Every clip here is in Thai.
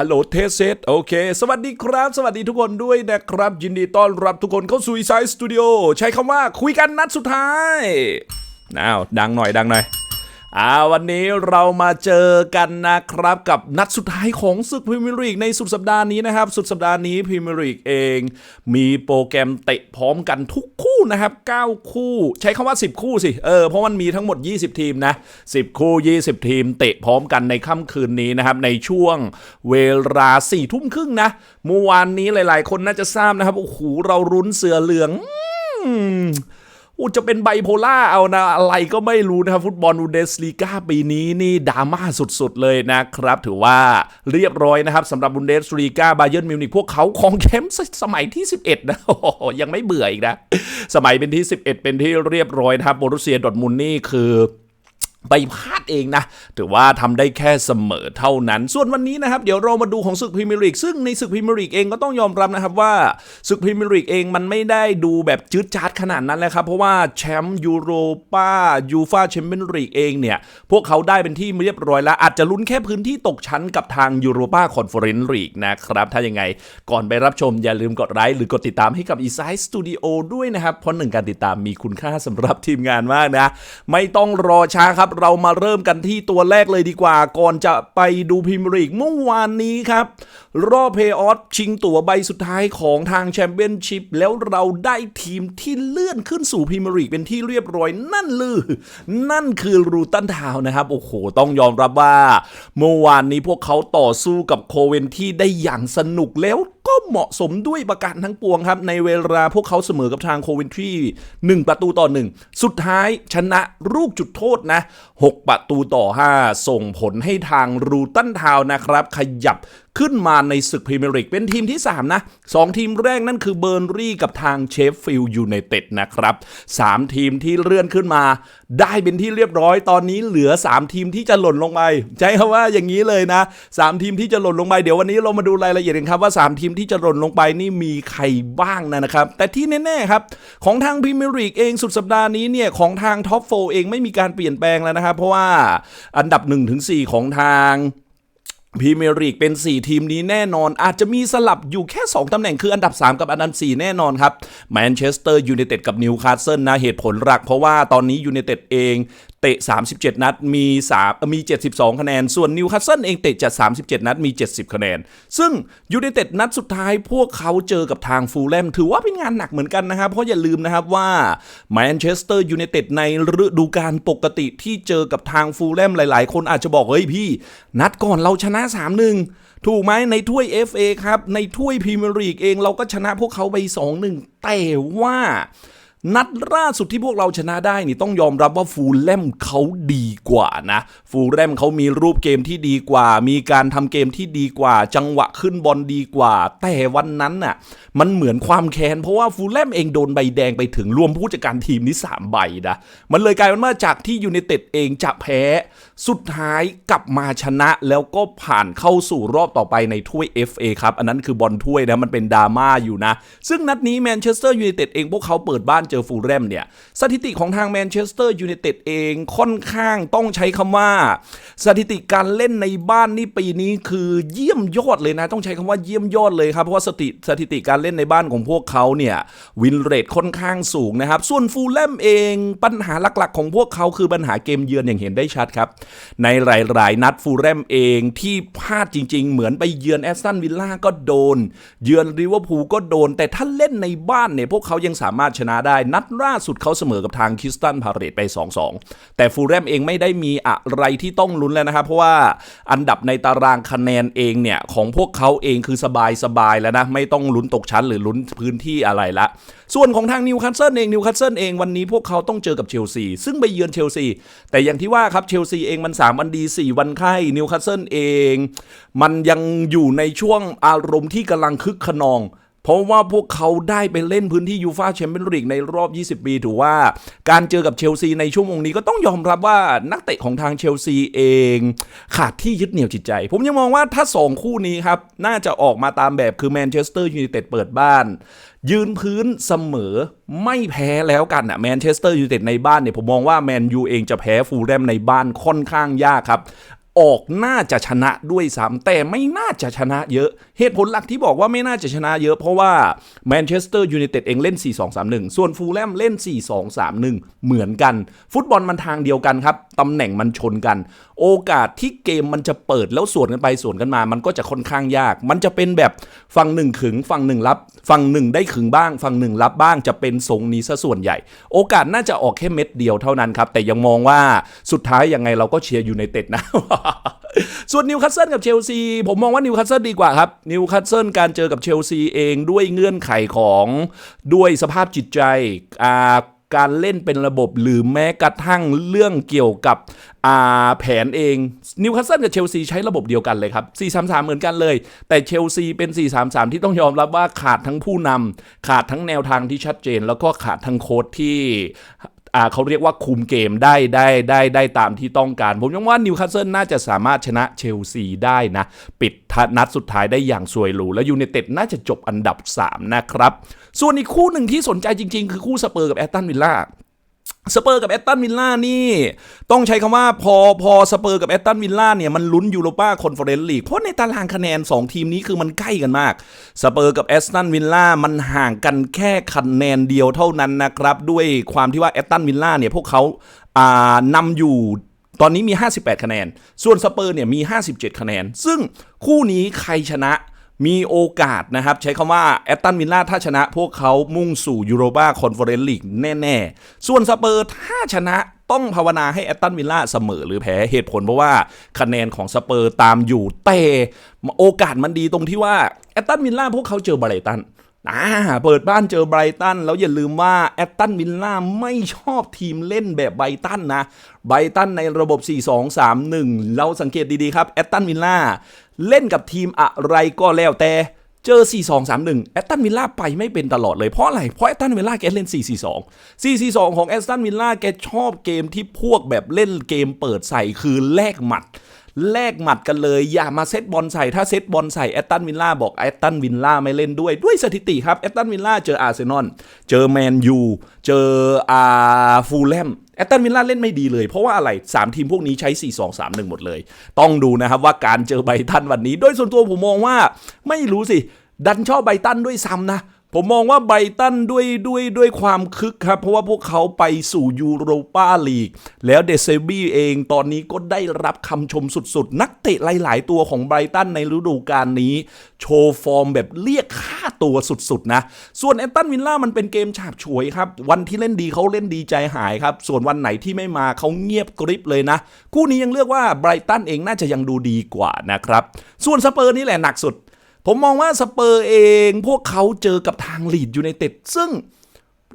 ฮัลโหลเทสเซตโอเค สวัสดีครับ สวัสดีทุกคนด้วยนะครับ ยินดีต้อนรับทุกคนเข้าสู่อีไซส์สตูดิโอใช้คำว่าคุยกันนัดสุดท้ายอ้าวดังหน่อยดังหน่อย อ่าวันนี้เรามาเจอกันนะครับกับนัดสุดท้ายของศึกพรีเมียร์ลีกในสุดสัปดาห์นี้นะครับ สุดสัปดาห์นี้พรีเมียร์ลีกเอง มีโปรแกรมเตะพร้อมกันทุกคู่นะครับ 9 คู่ ใช้คำว่า 10 คู่สิเออเพราะมันมีทั้งหมด 20 ทีมนะ 10 คู่ 20 ทีม เตะพร้อมกันในค่ำคืนนี้นะครับ ในช่วงเวลา4ทุ่มครึ่งนะเมื่อวานนี้หลาย ๆ คนน่าจะทราบนะครับโอ้โหเรารุ้นเสือเหลือง อู้จะเป็นไบโพล่าเอานะ อะไรก็ไม่รู้นะครับ ฟุตบอลอูเดสลีกาปีนี้นี่ดราม่าสุดๆเลยนะครับ ถือว่าเรียบร้อยนะครับสำหรับบูนเดสลีกาบาเยิร์นมิวนิกพวกเขาของแชมป์สมัยที่ 11 นะยังไม่เบื่ออีกนะ สมัยเป็นที่ 11 เป็นที่เรียบร้อยนะครับโบรุเซียดอร์ทมุนนี่คือไปพลาด เองนะถือว่าทำได้แค่เสมอเท่านั้น ส่วนวันนี้นะครับเดี๋ยวเรามาดูของศึกพรีเมียร์ลีกซึ่งในศึกพรีเมียร์ลีกเองก็ต้องยอมรับนะครับว่าศึกพรีเมียร์ลีกเองมันไม่ได้ดูแบบจืดจาดขนาดนั้นเลยครับเพราะว่าแชมป์ยูโรป้ายูฟาแชมเปี้ยนลีกเองเนี่ยพวกเขาได้เป็นที่เรียบร้อยแล้วอาจจะลุ้นแค่พื้นที่ตกชั้นกับทางยูโรป้าคอนเฟอเรนซ์ลีกนะครับถ้ายังไงก่อนไปรับชมอย่าลืมกดไลค์หรือกดติดตามให้กับ e s i สตูดิโอด้วยนะครับเพราะหนึ่งการติดตามมีคุณค่าสำหรับทีมงานมากนะ ไม่ต้องรอช้าครับเรามาเริ่มกันที่ตัวแรกเลยดีกว่า ก่อนจะไปดูพรีเมียร์ลีกเมื่อวานนี้ครับ รอบเพย์ออฟชิงตั๋วใบสุดท้ายของทางแชมเปี้ยนชิพแล้วเราได้ทีมที่เลื่อนขึ้นสู่พรีเมียร์ลีกเป็นที่เรียบร้อยนั่นลือ นั่นคือรูตันทาวนะครับ โอ้โห ต้องยอมรับว่า เมื่อวานนี้พวกเขาต่อสู้กับโคเวนที่ได้อย่างสนุกแล้ว เหมาะสมด้วยประการทั้งปวงครับ ในเวลาพวกเขาเสมอกับทางโคเวนทรี1ประตูต่อ 1 สุดท้ายชนะลูกจุดโทษนะ 6 ประตูต่อ 5 ส่งผลให้ทางรูตันทาวนะครับ ขยับ ขึ้นมาในศึกพรีเมียร์ลีกเป็นทีมที่ 3 นะ 2 ทีมแรกนั่นคือเบอร์รี่กับทางเชฟฟิลด์ยูไนเต็ดนะครับ 3 ทีมที่เลื่อนขึ้นมา ได้เป็นที่เรียบร้อยตอนนี้เหลือ 3 ทีมที่จะหล่นลงไปใช้คำว่าอย่างนี้เลยนะ 3 ทีมที่จะหล่นลงไปเดี๋ยววันนี้เรามาดูรายละเอียดกันครับว่า 3 ทีมที่จะหล่นลงไปนี่มีใครบ้างนะนะครับ แต่ที่แน่ๆครับของทางพรีเมียร์ลีกเองสุดสัปดาห์นี้เนี่ยของทางท็อปโฟเองไม่มีการเปลี่ยนแปลงแล้วนะครับเพราะว่าอันดับ1-4ของทาง พรีเมียร์ลีกเป็น 4 ทีมนี้แน่นอน อาจจะมีสลับอยู่แค่ 2 ตำแหน่งคืออันดับ 3 กับอันดับ 4 แน่นอนครับแมนเชสเตอร์ยูไนเต็ดกับนิวคาสเซิลนะเหตุผลหลัก เพราะว่าตอนนี้ยูไนเต็ดเอง ตะ 37 นัด มี3มี 72 คะแนน ส่วนนิวคาสเซิลเองเตะจัด37 นัด มี 70 คะแนน ซึ่งยูไนเต็ดนัดสุดท้ายพวกเขาเจอกับทางฟูลแลมถือว่าเป็นงานหนักเหมือนกันนะครับ เพราะอย่าลืมนะครับว่าแมนเชสเตอร์ยูไนเต็ดในฤดูกาลปกติที่เจอกับทางฟูลแลมหลาย ๆ คนอาจจะบอก เฮ้ยพี่ นัดก่อนเราชนะ 3-1 ถูกไหมในถ้วย FA ครับ ในถ้วยพรีเมียร์ลีกเองเราก็ชนะพวกเขาไป 2-1 แต่ว่า นัดล่าสุดที่พวกเราชนะได้นี่ต้องยอมรับว่าฟูลแลมเขาดีกว่านะ ฟูลแลมเขามีรูปเกมที่ดีกว่า มีการทำเกมที่ดีกว่า จังหวะขึ้นบอลดีกว่า แต่วันนั้นน่ะ มันเหมือนความแค้น เพราะว่าฟูลแลมเองโดนใบแดงไปถึงรวมผู้จัดการทีมนี้3ใบนะมันเลยกลายเป็นว่าจากที่ยูไนเต็ดเองจะแพ้ สุดท้ายกลับมาชนะแล้วก็ผ่านเข้าสู่รอบต่อไปในถ้วย FA ครับอันนั้นคือบอลถ้วยนะมันเป็นดราม่าอยู่นะ ซึ่งนัดนี้แมนเชสเตอร์ยูไนเต็ดเองพวกเขาเปิดบ้านเจอฟูลแลมเนี่ยสถิติของทางแมนเชสเตอร์ยูไนเต็ดเองค่อนข้างต้องใช้คำว่า สถิติการเล่นในบ้านนี่ปีนี้คือเยี่ยมยอดเลยนะ ต้องใช้คำว่าเยี่ยมยอดเลยครับ เพราะว่าสถิติสถิติการเล่นในบ้านของพวกเขาเนี่ยวินเรทค่อนข้างสูงนะครับ ส่วนฟูลแลมเองปัญหาหลักๆ ของพวกเขาคือปัญหาเกมเยือนอย่างเห็นได้ชัดครับ ในหลายๆ นัดฟูลแลมเองที่พลาดจริง ๆ เหมือนไปเยือนแอสตันวิลล่าก็โดน เยือนลิเวอร์พูลก็โดน แต่ถ้าเล่นในบ้านเนี่ยพวกเขายังสามารถชนะได้นัดล่าสุดเขาเสมอกับทางคิสตันพาเรตไป 2-2 แต่ฟูลแลมเองไม่ได้มีอะไรที่ต้องลุ้นแล้วนะครับ เพราะว่าอันดับในตารางคะแนนเองเนี่ย ของพวกเขาเองคือสบายๆแล้วนะ ไม่ต้องลุ้นตกชั้นหรือลุ้นพื้นที่อะไรละ ส่วนของทางนิวคาสเซิลเองนิวคาสเซิลเองวันนี้พวกเขาต้องเจอกับเชลซีซึ่งไปเยือนเชลซีแต่อย่างที่ว่าครับเชลซีเองมัน 3 วันดี 4 วันไข้นิวคาสเซิลเอง มันยังอยู่ในช่วงอารมณ์ที่กำลังคึกขนอง เพราะว่าพวกเขาได้ไปเล่นพื้นที่ยูฟาแชมเปี้ยนลีกในรอบ 20 ปี ถือว่าการเจอกับเชลซีในชั่วโมงนี้ก็ต้องยอมรับว่านักเตะของทางเชลซีเอง ขาดที่ยึดเหนี่ยวจิตใจ ผมยังมองว่าถ้า 2 คู่นี้ครับ น่าจะออกมาตามแบบคือแมนเชสเตอร์ยูไนเต็ดเปิดบ้าน ยืนพื้นเสมอไม่แพ้แล้วกันอะแมนเชสเตอร์ยูไนเต็ดในบ้านเนี่ยผมมองว่าแมนยูเองจะแพ้ฟูลแลมในบ้านค่อนข้างยากครับ ออกน่าจะชนะด้วยซ้ำแต่ไม่น่าจะชนะเยอะ เหตุผลหลักที่บอกว่าไม่น่าจะชนะเยอะ เพราะว่าแมนเชสเตอร์ยูไนเต็ดเองเล่น 4-2-3-1 ส่วนฟูลแลมเล่น 4-2-3-1 เหมือนกัน ฟุตบอลมันทางเดียวกันครับ ตำแหน่งมันชนกัน โอกาสที่เกมมันจะเปิดแล้วสวนกันไปสวนกันมา มันก็จะค่อนข้างยาก มันจะเป็นแบบฝั่งหนึ่งขึงฝั่งหนึ่งรับฝั่งหนึ่งได้ขึงบ้างฝั่งหนึ่งรับบ้างจะเป็นทรงนี้ซะส่วนใหญ่ โอกาสน่าจะออกแค่เม็ดเดียวเท่านั้นครับแต่ยังมองว่าสุดท้ายยังไงเราก็เชียร์ยูไนเต็ดนะส่วนนิวคาสเซิลกับเชลซี ผมมองว่านิวคาสเซิลดีกว่าครับนิวคาสเซิลการเจอกับเชลซีเองด้วยเงื่อนไขของด้วยสภาพจิตใจการเล่นเป็นระบบหรือแม้กระทั่งเรื่องเกี่ยวกับแผนเองนิวคาสเซิลกับเชลซีใช้ระบบเดียวกันเลยครับ 4-3-3 เหมือนกันเลย แต่เชลซีเป็น 4-3-3 ที่ต้องยอมรับว่าขาดทั้งผู้นำขาดทั้งแนวทางที่ชัดเจน แล้วก็ขาดทั้งโค้ชที่ เขาเรียกว่าคุมเกมได้ได้ได้ได้ตามที่ต้องการ ผมยังว่านิวคาสเซิลน่าจะสามารถชนะเชลซีได้นะ ปิดนัดสุดท้ายได้อย่างสวยหรูและยูไนเต็ดน่าจะจบอันดับ 3 นะครับ ส่วนอีกคู่หนึ่งที่สนใจจริง ๆ คือคู่สเปอร์กับแอตตันวิลล่า สเปอร์กับแอตตันวิลล่านี่ ต้องใช้คำว่าพอพอสเปอร์กับแอตตันวิลล่าเนี่ยมันลุ้นยูโรปาคอนเฟอเรนซ์ลีกเพราะในตารางคะแนน 2 ทีมนี้คือมันใกล้กันมาก สเปอร์กับแอตตันวิลล่ามันห่างกันแค่คะแนนเดียวเท่านั้นนะครับ ด้วยความที่ว่าแอตตันวิลล่าเนี่ยพวกเขาอ่านำอยู่ตอนนี้มี 58 คะแนน ส่วนสเปอร์เนี่ยมี 57 คะแนน ซึ่งคู่นี้ใครชนะ มีโอกาสนะครับ ใช้คำว่าแอตตันวิลล่าถ้าชนะพวกเขามุ่งสู่ยูโรปาคอนเฟอเรนซ์ลีกแน่ ๆ ส่วนสเปอร์ถ้าชนะต้องภาวนาให้แอตตันวิลล่าเสมอหรือแพ้เหตุผลเพราะว่าคะแนนของสเปอร์ตามอยู่แต่โอกาสมันดีตรงที่ว่าแอตตันวิลล่าพวกเขาเจอไบรตันอ่าเปิดบ้านเจอไบรตัน แล้วอย่าลืมว่าแอตตันวิลล่าไม่ชอบทีมเล่นแบบไบรตันนะไบรตันในระบบ 4-2-3-1 เราสังเกตดี ๆ ครับแอตตันวิลล่า เล่นกับทีมอะไรก็แล้วแต่เจอ 4-2-3-1 แอตตันวิลล่าไปไม่เป็นตลอดเลย เพราะอะไร เพราะแอตตันวิลล่าแกเล่น 4-4-2 4-4-2 ของแอตตันวิลล่าแกชอบเกมที่พวกแบบเล่นเกมเปิดใส่คือแลกหมัดแลกหมัดกันเลย อย่ามาเซตบอลใส่ ถ้าเซตบอลใส่แอตตันวิลล่าบอกแอตตันวิลล่าไม่เล่นด้วยด้วยสถิติครับแอตตันวิลล่าเจออาร์เซนอลเจอแมนยูเจออาฟูลแลม แอตตันวิลล่าเล่นไม่ดีเลยเพราะว่าอะไร 3 ทีมพวกนี้ใช้ 4-2-3-1 หมดเลย ต้องดูนะครับว่าการเจอไบตันวันนี้ โดยส่วนตัวผมมองว่า ไม่รู้สิ ดันชอบไบตันด้วยซ้ำนะ ผมมองว่าไบรตันด้วยด้วยด้วยความคึกครับ เพราะว่าพวกเขาไปสู่ยูโรปาลีก แล้วเดซบี้เองตอนนี้ก็ได้รับคำชมสุดๆ นักเตะหลายๆ ตัวของไบรตันในฤดูกาลนี้ โชว์ฟอร์มแบบเรียกค่าตัวสุดๆ นะ ส่วนแอตตันวิลล่ามันเป็นเกมฉาบฉวยครับ วันที่เล่นดีเขาเล่นดีใจหายครับ ส่วนวันไหนที่ไม่มาเขาเงียบกริบเลยนะ คู่นี้ยังเลือกว่าไบรตันเองน่าจะยังดูดีกว่านะครับส่วนสเปอร์นี่แหละหนักสุด ผมมองว่าสเปอร์เองพวกเขาเจอกับทางลีดยูไนเต็ดซึ่ง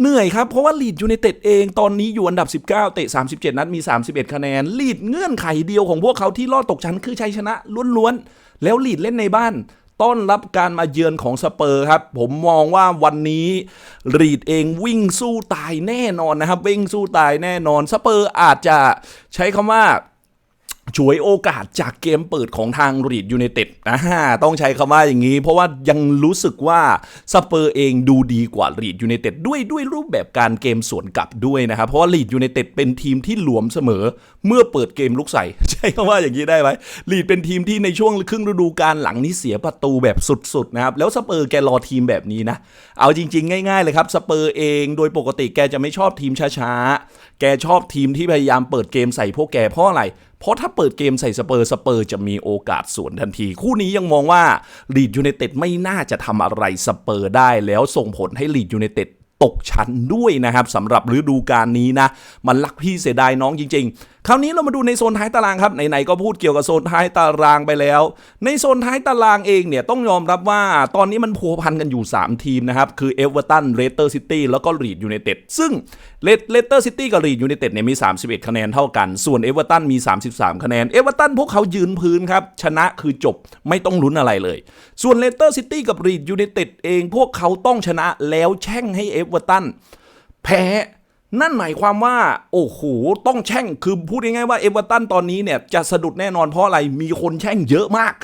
เหนื่อยครับ เพราะว่าลีดยูไนเต็ดเองตอนนี้อยู่อันดับ 19 เตะ 37 นัดมี 31 คะแนนลีดเงื่อนไขเดียวของพวกเขาที่รอดตกชั้นคือชัยชนะล้วนๆ แล้วลีดเล่นในบ้าน ต้อนรับการมาเยือนของสเปอร์ครับ ผมมองว่าวันนี้รีดเองวิ่งสู้ตายแน่นอนนะครับ วิ่งสู้ตายแน่นอนสเปอร์อาจจะใช้คำว่า ฉวยโอกาสจากเกมเปิดของทางรีดยูไนเต็ดอ่าต้องใช้คำว่าอย่างนี้ เพราะว่ายังรู้สึกว่าสเปอร์เองดูดีกว่ารีดยูไนเต็ดด้วยด้วยรูปแบบการเกมสวนกลับด้วยนะครับ เพราะว่ารีดยูไนเต็ดเป็นทีมที่หลวมเสมอเมื่อเปิดเกมลุกใส่ ใช้คำว่าอย่างนี้ได้ไหมรีดเป็นทีมที่ในช่วงครึ่งฤดูกาลหลังนี้เสียประตูแบบสุดๆนะครับแล้วสเปอร์แกรอทีมแบบนี้นะเอาจริง ๆ ง่ายๆเลยครับสเปอร์เองโดยปกติแกจะไม่ชอบทีมช้าๆแกชอบทีมที่พยายามเปิดเกมใส่พวกแกเพราะอะไรเพราะถ้าเปิดเกมใส่สเปอร์สเปอร์จะมีโอกาสสวนทันที คู่นี้ยังมองว่าลีดยูไนเต็ดไม่น่าจะทำอะไรสเปอร์ได้ แล้วส่งผลให้ลีดยูไนเต็ด ตกชั้นด้วยนะครับสำหรับฤดูกาลนี้นะ มันลักพี่เสียดายน้องจริง ๆ คราวนี้เรามาดูในโซนท้ายตารางครับไหนๆก็พูดเกี่ยวกับโซนท้ายตารางไปแล้ว ในโซนท้ายตารางเองเนี่ยต้องยอมรับว่าตอนนี้มันพัวพันกันอยู่ 3 ทีมนะครับ คือเอเวอร์ตันเรเตอร์ซิตี้แล้วก็ลีดยูไนเต็ดซึ่งเลเตอร์ซิตี้กับลีดยูไนเต็ดเนี่ยมี 31 คะแนนเท่ากัน ส่วนเอเวอร์ตันมี 33 คะแนนเอเวอร์ตันพวกเขายืนพื้นครับชนะคือจบไม่ต้องลุ้นอะไรเลย ส่วนเลเตอร์ซิตี้กับลีดยูไนเต็ดเองพวกเขาต้องชนะแล้วแช่งให้เอเวอร์ตันแพ้นั่นหมายความว่า โอ้โห ต้องแช่ง คือพูดง่ายๆว่าเอเวอร์ตันตอนนี้เนี่ย จะสะดุดแน่นอนเพราะอะไร มีคนแช่งเยอะมาก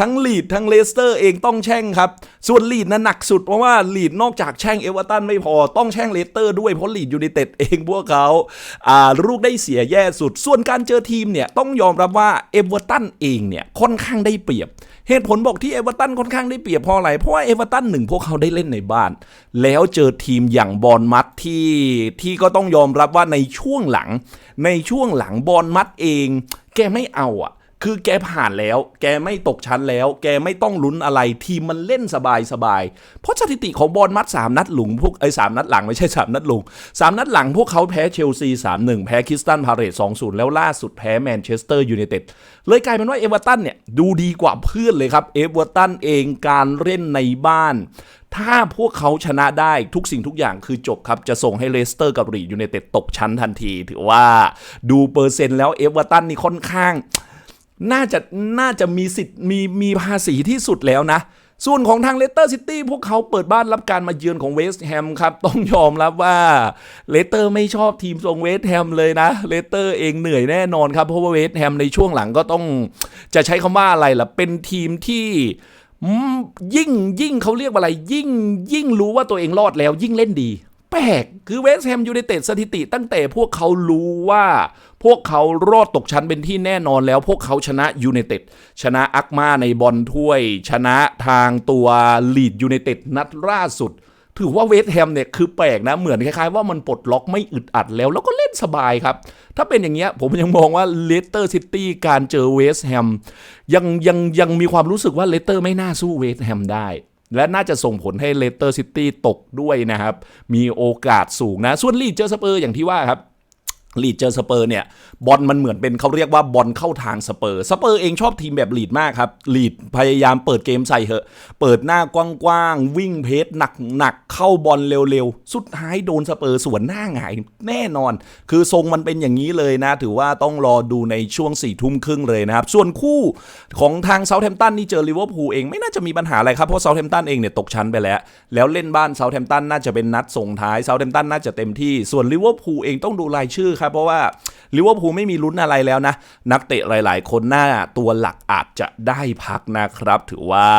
ทั้งลีดทั้งเลสเตอร์เองต้องแช่งครับ ส่วนลีดนั้นหนักสุดเพราะว่าลีดนอกจากแช่งเอเวอร์ตันไม่พอ ต้องแช่งเลสเตอร์ด้วยเพราะลีดยูไนเต็ดเองพวกเขาอ่าลูกได้เสียแย่สุด ส่วนการเจอทีมเนี่ยต้องยอมรับว่าเอเวอร์ตันเองเนี่ยค่อนข้างได้เปรียบ เหตุผลบอกที่เอเวอร์ตันค่อนข้างได้เปรียบเพราะอะไร เพราะว่าเอเวอร์ตันหนึ่งพวกเขาได้เล่นในบ้าน แล้วเจอทีมอย่างบอลมัดที่ที่ก็ต้องยอมรับว่าในช่วงหลัง ในช่วงหลังบอลมัดเอง แกไม่เอาอะ คือแกผ่านแล้ว แกไม่ตกชั้นแล้ว แกไม่ต้องลุ้นอะไรทีมมันเล่นสบายสบายเพราะสถิติของบอลมัด 3 นัดหลุงพวกไอ้สามนัดหลังไม่ใช่ 3 นัดหลุง 3 นัดหลังพวกเขาแพ้เชลซี 3-1 แพ้คริสตันพาเรต2-0 แล้วล่าสุดแพ้แมนเชสเตอร์ยูไนเต็ดเลยกลายเป็นว่าเอเวอร์ตันเนี่ยดูดีกว่าเพื่อนเลยครับเอเวอร์ตันเองการเล่นในบ้าน ถ้าพวกเขาชนะได้ทุกสิ่งทุกอย่างคือจบครับ จะส่งให้เลสเตอร์กับรียูไนเต็ดตกชั้นทันที ถือว่าดูเปอร์เซ็นต์แล้วเอเวอร์ตันนี่ค่อนข้าง น่าจะน่าจะมีสิทธิ์มีมีภาษีที่สุดแล้วนะ ส่วนของทางเลสเตอร์ซิตี้พวกเขาเปิดบ้านรับการมาเยือนของเวสต์แฮมครับ ต้องยอมรับว่าเลสเตอร์ไม่ชอบทีมทรงเวสต์แฮมเลยนะเลสเตอร์เองเหนื่อยแน่นอนครับ เพราะว่าเวสต์แฮมในช่วงหลังก็ต้องจะใช้คำว่าอะไรล่ะ เป็นทีมที่ยิ่งยิ่งเขาเรียกว่าอะไร ยิ่งยิ่งรู้ว่าตัวเองรอดแล้วยิ่งเล่นดี แปลกคือเวสต์แฮมยูไนเต็ดสถิติตั้งแต่พวกเขารู้ว่า พวกเขารอดตกชั้นเป็นที่แน่นอนแล้วพวกเขาชนะยูไนเต็ดชนะอักมาในบอลถ้วย ชนะทางตัวลีดยูไนเต็ดนัดล่าสุด ถือว่าเวสต์แฮมเนี่ยคือแปลกนะ เหมือนคล้ายๆว่ามันปลดล็อกไม่อึดอัดแล้ว แล้วก็เล่นสบายครับ ถ้าเป็นอย่างเงี้ยผมยังมองว่าเลสเตอร์ซิตี้การเจอเวสต์แฮมยังยังยังมีความรู้สึกว่าเลสเตอร์ไม่น่าสู้เวสต์แฮมได้ และน่าจะส่งผลให้เลสเตอร์ซิตี้ตกด้วยนะครับ มีโอกาสสูงนะ ส่วนลีดเจอสเปอร์อย่างที่ว่าครับ ลีดเจอสเปอร์เนี่ยบอลมันเหมือนเป็นเขาเรียกว่าบอลเข้าทางสเปอร์สเปอร์เองชอบทีมแบบลีดมากครับลีดพยายามเปิดเกมใส่เหอะ เปิดหน้ากว้างๆ วิ่งเพจหนักๆ เข้าบอลเร็วๆ สุดท้ายโดนสเปอร์สวนหน้าหงายแน่นอน คือทรงมันเป็นอย่างนี้เลยนะ ถือว่าต้องรอดูในช่วง4ี่ทุ่มครึ่งเลยนะครับ ส่วนคู่ของทางเซาท์แฮมป์ตันนี่เจอลิเวอร์พูลเองไม่น่าจะมีปัญหาอะไรครับเพราะเซาท์แฮมป์ตันเองเนี่ยตกชั้นไปแล้ว แล้วเล่นบ้านเซาท์แฮมป์ตันน่าจะเป็นนัดส่งท้ายเซาท์แฮมป์ตันน่าจะเต็มที่ส่วนลิเวอร์พูลเองต้องดูรายชื่อครับ เพราะว่าลิเวอร์พูลไม่มีลุ้นอะไรแล้วนะ นักเตะหลาย ๆ คนหน้าตัวหลักอาจจะได้พักนะครับ ถือว่า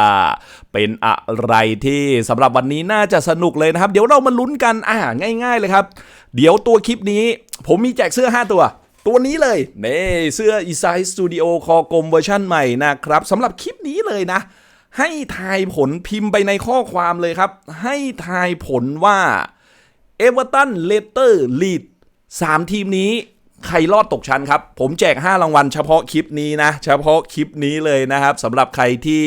เป็นอะไรที่สำหรับวันนี้น่าจะสนุกเลยนะครับ เดี๋ยวเรามาลุ้นกันอ่าง่าย ๆ เลยครับ เดี๋ยวตัวคลิปนี้ผมมีแจกเสื้อ 5 ตัวตัวนี้เลยนี่เสื้อ e s i z e Studio คอกลมเวอร์ชั่นใหม่นะครับสำหรับคลิปนี้เลยนะ ให้ทายผลพิมพ์ไปในข้อความเลยครับ ให้ทายผลว่าเอเวอร์ตันเลเตอร์ลีด สามทีมนี้ใครรอดตกชั้นครับ ผมแจก 5 รางวัลเฉพาะคลิปนี้นะ เฉพาะคลิปนี้เลยนะครับสำหรับใครที่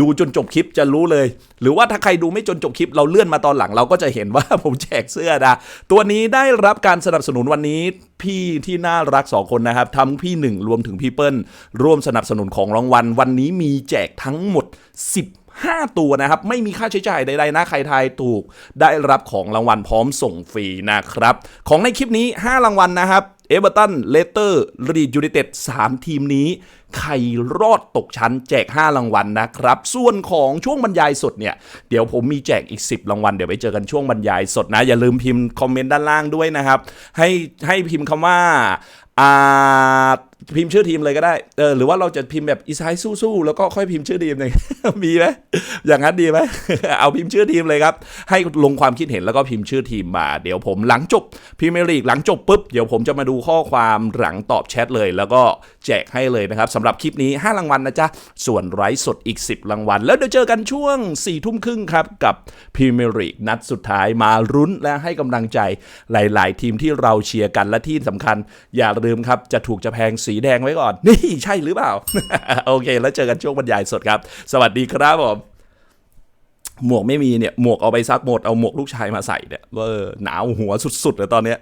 ดูจนจบคลิปจะรู้เลย หรือว่าถ้าใครดูไม่จนจบคลิปเราเลื่อนมาตอนหลังเราก็จะเห็นว่าผมแจกเสื้อนะ ตัวนี้ได้รับการสนับสนุนวันนี้พี่ที่น่ารักสองคนนะครับทั้งพี่หนึ่งรวมถึงพี่เปิ้ลร่วมสนับสนุนของรางวัล วันนี้มีแจกทั้งหมด 10 5 ตัวนะครับ ไม่มีค่าใช้จ่ายใดๆนะใครทายถูก ได้รับของรางวัลพร้อมส่งฟรีนะครับ ของในคลิปนี้ 5 รางวัลนะครับเอเวอร์ตัน เลสเตอร์รีดยูไนเต็ด3ทีมนี้ใครรอดตกชั้นแจก 5 รางวัลนะครับ ส่วนของช่วงบรรยายสดเนี่ย เดี๋ยวผมมีแจกอีก 10 รางวัล เดี๋ยวไปเจอกันช่วงบรรยายสดนะ อย่าลืมพิมพ์คอมเมนต์ด้านล่างด้วยนะครับ ให้ให้พิมพ์คำว่าอ่าพิมพ์ชื่อทีมเลยก็ได้เออหรือว่าเราจะพิมพ์แบบอีไซสู้ๆแล้วก็ค่อยพิมพ์ชื่อทีมหนึ่งมีไหมอย่างนั้นดีไหมเอาพิมพ์ชื่อทีมเลยครับ ให้ลงความคิดเห็นแล้วก็พิมพ์ชื่อทีมมา เดี๋ยวผมหลังจบพรีเมียร์ลีกหลังจบปุ๊บเดี๋ยวผมจะมาดูข้อความหลังตอบแชทเลย แล้วก็แจกให้เลยนะครับสำหรับคลิปนี้ 5 รางวัลนะจ๊ะ ส่วนไร้สดอีก 10 รางวัล แล้วเดี๋ยวเจอกันช่วง4ี่ทุ่มครึ่งครับ กับพรีเมียร์ลีกนัดสุดท้ายมารุ้นและให้กำลังใจหลาย ๆ ทีมที่เราเชียร์กันและที่สำคัญ อย่าลืมครับจะถูกจะแพงสีแดงไว้ก่อน นี่ใช่หรือเปล่า โอเค แล้วเจอกันช่วงบรรยายสดครับ สวัสดีครับผมหมวกไม่มีเนี่ยหมวกเอาไปซักหมดเอาหมวกลูกชายมาใส่เนี่ยเออหนาวหัวสุดๆเลยตอนเนี้ย